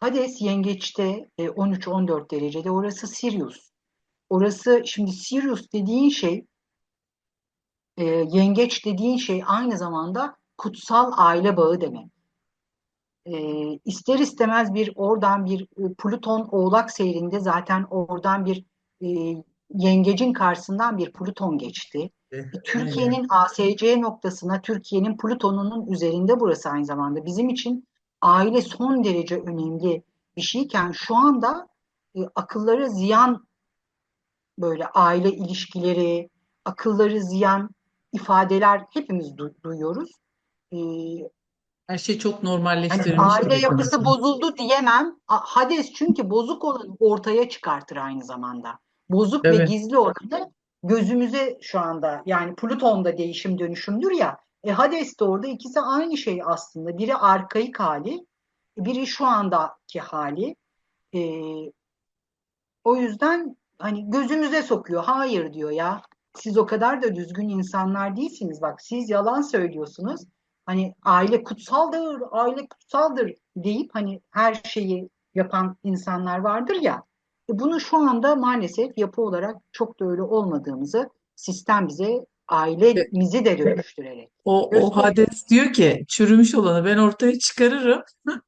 Hades yengeçte e, 13-14 derecede orası Sirius. Orası şimdi Sirius dediğin şey e, yengeç dediğin şey aynı zamanda kutsal aile bağı demek. E, ister istemez bir oradan bir e, Plüton Oğlak seyrinde zaten oradan bir e, yengecin karşısından bir Plüton geçti. Eh, Türkiye'nin ASC noktasına, Türkiye'nin Plüton'unun üzerinde burası aynı zamanda. Bizim için aile son derece önemli bir şeyken şu anda e, akıllara ziyan böyle aile ilişkileri, akılları ziyan ifadeler hepimiz du- duyuyoruz. E, Her şey çok normalleştirilmiş aile gibi yapısı konuşuyorsun. bozuldu diyemem. Hades çünkü bozuk olanı ortaya çıkartır aynı zamanda. Bozuk ve Evet. gizli olanı gözümüze şu anda yani Plüton'da değişim dönüşümdür ya. E Hades de orada ikisi aynı şey aslında. Biri arkaik hali, biri şu andaki hali. E, o yüzden hani gözümüze sokuyor. Hayır diyor ya. Siz o kadar da düzgün insanlar değilsiniz. Bak siz yalan söylüyorsunuz. Hani aile kutsaldır, aile kutsaldır deyip hani her şeyi yapan insanlar vardır ya. E bunu şu anda maalesef yapı olarak çok da öyle olmadığımızı sistem bize ailemizi de dönüştürerek O, o. Hades diyor ki çürümüş olanı ben ortaya çıkarırım.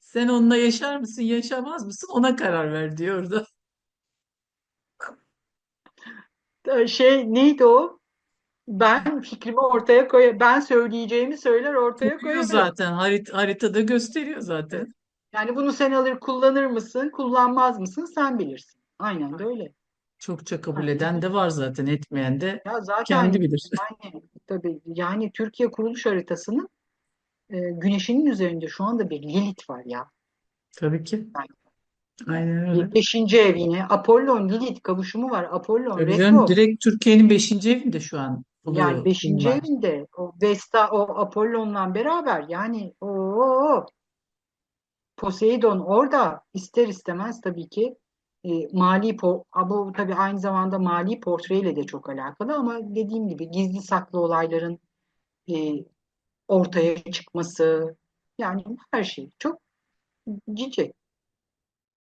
Sen onunla yaşar mısın, yaşamaz mısın? Ona karar ver diyor orada. E, Şey neydi o? Ben fikrimi ortaya koy, ben söyleyeceğimi söyler ortaya Koyuyor zaten. Harit haritada gösteriyor zaten. Yani bunu sen alır kullanır mısın, kullanmaz mısın sen bilirsin. Aynen de öyle. Çokça kabul eden de var zaten. Etmeyen de Ya kendi zaten bilir. yani tabii yani Türkiye kuruluş haritasının e, güneşinin üzerinde şu anda bir Lilith var ya. Tabii ki. Aynen öyle. beşinci ev yine. Apollon Lilith kavuşumu var. Apollon Tabii canım retro. direkt Türkiye'nin 5. evinde şu an Yani oluyor beşinci bunlar. evinde o Vesta o Apollon'la beraber yani o Poseidon orada ister istemez tabii ki e, mali bu tabii aynı zamanda mali portreyle de çok alakalı ama dediğim gibi gizli saklı olayların e, ortaya çıkması yani her şey çok cici.